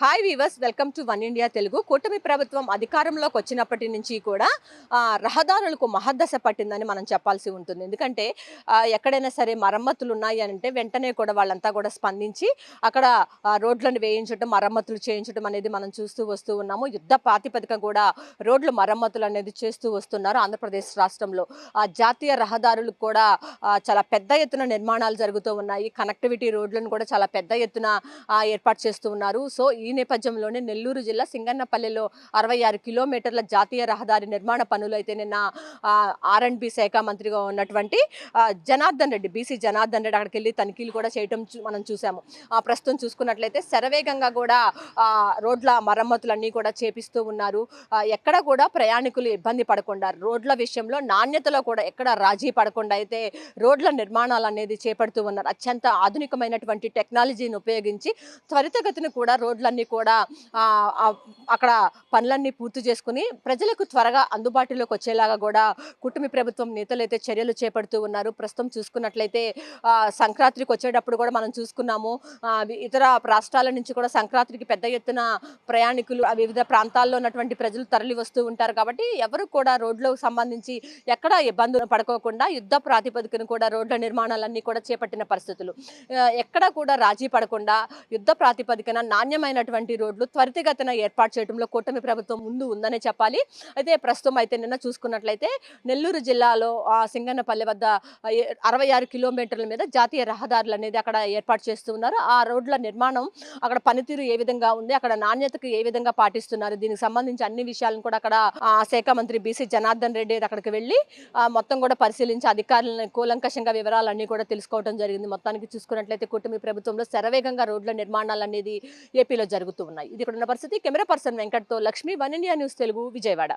Hi viewers welcome to one India Telugu కూటమి ప్రభుత్వం అధికారంలోకి వచ్చినప్పటి నుంచి కూడా రహదారులకు మహద్దశ పట్టిందని మనం చెప్పాల్సి ఉంటుంది. ఎందుకంటే ఎక్కడైనా సరే మరమ్మతులు ఉన్నాయి అని అంటే వెంటనే కూడా వాళ్ళంతా కూడా స్పందించి అక్కడ రోడ్లను వేయించడం మరమ్మతులు చేయించడం అనేది మనం చూస్తూ వస్తూ ఉన్నాము. యుద్ధ ప్రాతిపదిక కూడా రోడ్లు మరమ్మతులు అనేది చేస్తూ వస్తున్నారు ఆంధ్రప్రదేశ్ రాష్ట్రంలో. ఆ, జాతీయ రహదారులకు కూడా చాలా పెద్ద ఎత్తున నిర్మాణాలు జరుగుతూ ఉన్నాయి. కనెక్టివిటీ రోడ్లను కూడా చాలా పెద్ద ఎత్తున ఏర్పాటు చేస్తూ ఉన్నారు. సో ఈ ఈ నేపథ్యంలోనే నెల్లూరు జిల్లా సింగన్నపల్లెలో అరవై ఆరు కిలోమీటర్ల జాతీయ రహదారి నిర్మాణ పనులు అయితే నిన్న ఆర్ అండ్ బి శాఖ మంత్రిగా ఉన్నటువంటి జనార్దన్ రెడ్డి బీసీ జనార్దన్ రెడ్డి అక్కడికి వెళ్ళి తనిఖీలు కూడా చేయటం చూ- మనం చూసాము. ప్రస్తుతం చూసుకున్నట్లయితే శరవేగంగా కూడా రోడ్ల మరమ్మతులన్నీ కూడా చేపిస్తూ ఉన్నారు. ఎక్కడ కూడా ప్రయాణికులు ఇబ్బంది పడకుండా రోడ్ల విషయంలో నాణ్యతలో కూడా ఎక్కడ రాజీ పడకుండా అయితే రోడ్ల నిర్మాణాలు అనేది చేపడుతూ ఉన్నారు. అత్యంత ఆధునికమైనటువంటి టెక్నాలజీని ఉపయోగించి త్వరితగతిన కూడా రోడ్లన్నీ కూడా అక్కడ పనులన్నీ పూర్తి చేసుకుని ప్రజలకు త్వరగా అందుబాటులోకి వచ్చేలాగా కూడా కుటుంబ ప్రభుత్వం నేతలు అయితే చర్యలు చేపడుతూ ఉన్నారు. ప్రస్తుతం చూసుకున్నట్లయితే సంక్రాంతికి వచ్చేటప్పుడు కూడా మనం చూసుకున్నాము. ఇతర రాష్ట్రాల నుంచి కూడా సంక్రాంతికి పెద్ద ఎత్తున ప్రయాణికులు వివిధ ప్రాంతాల్లో ఉన్నటువంటి ప్రజలు తరలి వస్తూ ఉంటారు కాబట్టి ఎవరు కూడా రోడ్లకు సంబంధించి ఎక్కడ ఇబ్బందులు పడుకోకుండా యుద్ధ ప్రాతిపదికన కూడా రోడ్ల నిర్మాణాలన్నీ కూడా చేపట్టిన పరిస్థితులు. ఎక్కడ కూడా రాజీ పడకుండా యుద్ధ ప్రాతిపదికన నాణ్యమైన ఉన్నటువంటి రోడ్లు త్వరితగతిన ఏర్పాటు చేయడంలో కూటమి ప్రభుత్వం ముందు ఉందనే చెప్పాలి. అయితే ప్రస్తుతం అయితే నిన్న చూసుకున్నట్లయితే నెల్లూరు జిల్లాలో ఆ సింగన్నపల్లె వద్ద అరవై ఆరు కిలోమీటర్ల మీద జాతీయ రహదారులు అనేది అక్కడ ఏర్పాటు చేస్తూ ఉన్నారు. ఆ రోడ్ల నిర్మాణం అక్కడ పనితీరు ఏ విధంగా ఉంది అక్కడ నాణ్యతకు ఏ విధంగా పాటిస్తున్నారు దీనికి సంబంధించి అన్ని విషయాలను కూడా అక్కడ శాఖ మంత్రి బీసీ జనార్దన్ రెడ్డి అక్కడికి వెళ్ళి మొత్తం కూడా పరిశీలించి అధికారులను కూలంకషంగా వివరాలన్నీ కూడా తెలుసుకోవడం జరిగింది. మొత్తానికి చూసుకున్నట్లయితే కూటమి ప్రభుత్వంలో శరవేగంగా రోడ్ల నిర్మాణాలు అనేది ఏపీలో జరుగుతూ ఉన్నాయి. ఇది ఇక్కడ ఉన్న పరిస్థితి. Camera person వెంకట్తో Lakshmi. One India news Telugu Vijayawada.